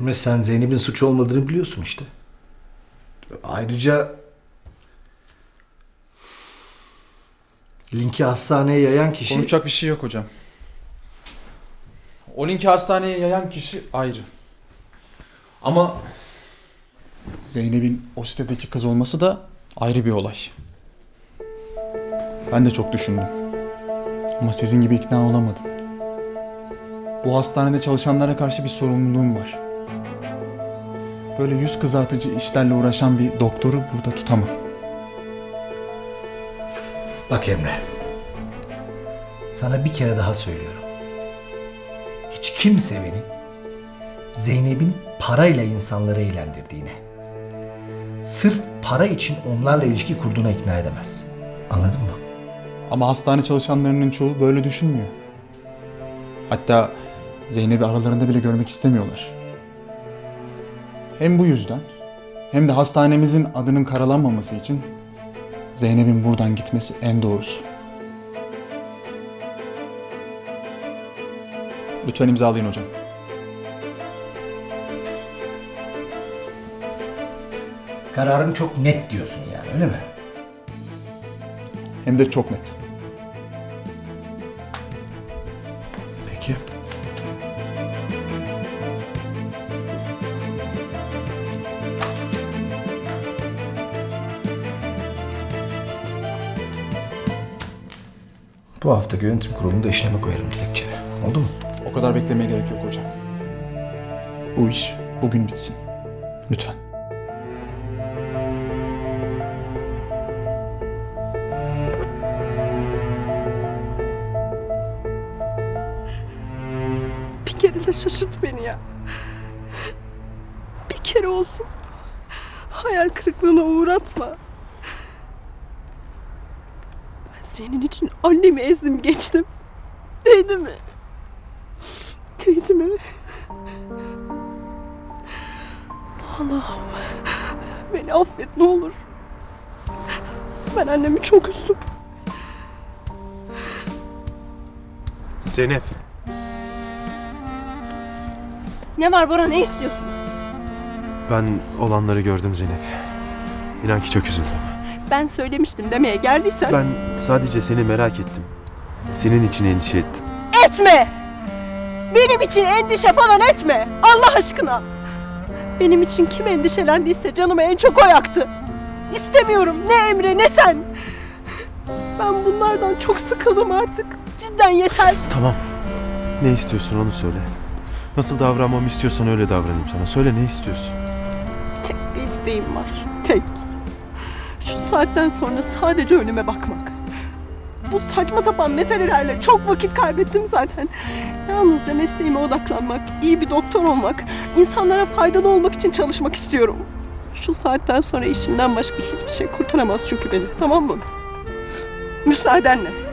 Emre sen Zeynep'in suç olmadığını biliyorsun işte. Ayrıca linki hastaneye yayan kişi... Konuşacak bir şey yok hocam. O linki hastaneye yayan kişi ayrı. Ama Zeynep'in o sitedeki kız olması da ayrı bir olay. Ben de çok düşündüm. Ama sizin gibi ikna olamadım. Bu hastanede çalışanlara karşı bir sorumluluğum var. Böyle yüz kızartıcı işlerle uğraşan bir doktoru burada tutamam. Bak Emre. Sana bir kere daha söylüyorum. Hiç kimse beni Zeynep'in parayla insanları eğlendirdiğine, sırf para için onlarla ilişki kurduğuna ikna edemez. Anladın mı? Ama hastane çalışanlarının çoğu böyle düşünmüyor. Hatta Zeynep'i aralarında bile görmek istemiyorlar. Hem bu yüzden hem de hastanemizin adının karalanmaması için Zeynep'in buradan gitmesi en doğrusu. Lütfen imzalayın hocam. Kararın çok net diyorsun yani öyle mi? Hem de çok net. Bu hafta yönetim kurulunda işleme koyarım dilekçeni. Oldu mu? O kadar beklemeye gerek yok hocam. Bu iş bugün bitsin. Lütfen. Bir kere de şaşırt beni ya. Bir kere olsun. Hayal kırıklığına uğratma. Ben senin için annemi ezdim geçtim. Değdi mi? Değdi mi? Allah'ım beni affet ne olur. Ben annemi çok üzdüm. Zeynep, Ne var Bora ne istiyorsun? ben olanları gördüm Zeynep. İnan ki çok üzüldüm. Ben söylemiştim demeye geldiysen Ben sadece seni merak ettim. Senin için endişe ettim. etme! Benim için endişe falan etme! Allah aşkına! Benim için kim endişelendiyse canımı en çok o yaktı. İstemiyorum ne Emre ne sen. Ben bunlardan çok sıkıldım artık. Cidden yeter. Tamam. Ne istiyorsun onu söyle. Nasıl davranmamı istiyorsan öyle davranayım sana. Söyle ne istiyorsun? Tek bir isteğim var. Tek. Şu saatten sonra sadece önüme bakmak. Bu saçma sapan meselelerle çok vakit kaybettim zaten. Yalnızca mesleğime odaklanmak, iyi bir doktor olmak, insanlara faydalı olmak için çalışmak istiyorum. Şu saatten sonra işimden başka hiçbir şey kurtaramaz çünkü beni, tamam mı? Müsaadenle.